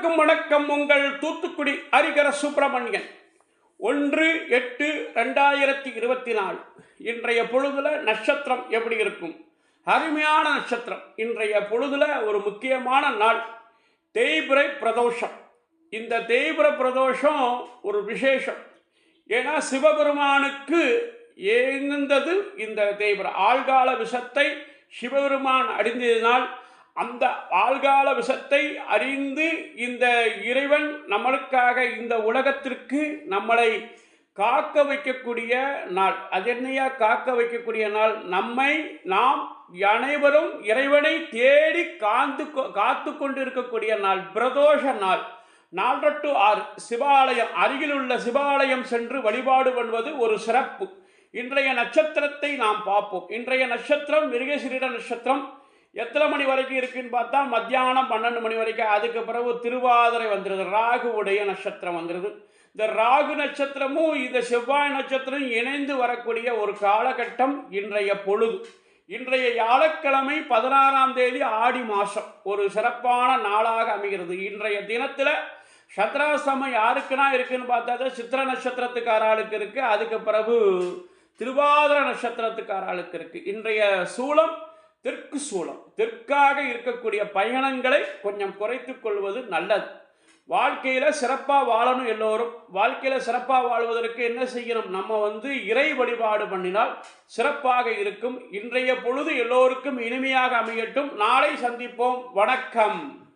அனைவருக்கும் வணக்கம். உங்கள் தூத்துக்குடி ஹரிகர சுப்பிரமணியன். ஒன்று எட்டு ரெண்டாயிரத்தி இருபத்தி நாலு இன்றைய பொழுதுல நட்சத்திரம் எப்படி இருக்கும்? அருமையான நட்சத்திரம். இன்றைய பொழுதுல ஒரு முக்கியமான நாள். தேய்பிரை பிரதோஷம். இந்த தேய்பிர பிரதோஷம் ஒரு விசேஷம். ஏன்னா சிவபெருமானுக்கு ஏந்தது இந்த தேய்பிர. ஆழ்கால விஷத்தை சிவபெருமான் அடிந்ததினால் அந்த ஆழ்கால விஷத்தை அறிந்து இந்த இறைவன் நம்மளுக்காக இந்த உலகத்திற்கு நம்மளை காக்க வைக்கக்கூடிய நாள். அது என்னையா? காக்க வைக்கக்கூடிய நாள். நம்மை நாம் அனைவரும் இறைவனை தேடி காந்து கொ- காத்து கொண்டிருக்கக்கூடிய நாள். பிரதோஷ நாள். நாலு டு ஆறு சிவாலயம் அருகிலுள்ள சிவாலயம் சென்று வழிபாடு பண்ணுவது ஒரு சிறப்பு. இன்றைய நட்சத்திரத்தை நாம் பார்ப்போம். இன்றைய நட்சத்திரம் மிருகசிரீட நட்சத்திரம். எத்தனை மணி வரைக்கும் இருக்குன்னு பார்த்தா மத்தியானம் பன்னெண்டு மணி வரைக்கும். அதுக்கு பிறகு திருவாதிரை வந்துடுது ராகுவுடைய நட்சத்திரம் வந்துடுது இந்த ராகு நட்சத்திரமும் இந்த செவ்வாய் நட்சத்திரம் இணைந்து வரக்கூடிய ஒரு காலகட்டம் இன்றைய பொழுது. இன்றைய வியாழக்கிழமை பதினாறாம் தேதி ஆடி மாதம் ஒரு சிறப்பான நாளாக அமைகிறது. இன்றைய தினத்தில் சத்ராசமம் யாருக்குன்னா இருக்குன்னு பார்த்தா சித்திர நட்சத்திரத்துக்கார ஆளுக்கு இருக்குது அதுக்கு பிறகு திருவாதிர நட்சத்திரத்துக்காராளுக்கு இருக்குது இன்றைய சூளம் தெற்கு சூலம் தெற்காக இருக்கக்கூடிய பயணங்களை கொஞ்சம் குறைத்து கொள்வது நல்லது. வாழ்க்கையில் சிறப்பாக வாழணும் எல்லோரும். வாழ்க்கையில் சிறப்பாக வாழ்வதற்கு என்ன செய்யணும்? நம்ம வந்து இறை வழிபாடு பண்ணினால் சிறப்பாக இருக்கும். இன்றைய பொழுது எல்லோருக்கும் இனிமையாக அமையட்டும். நாளை சந்திப்போம். வணக்கம்.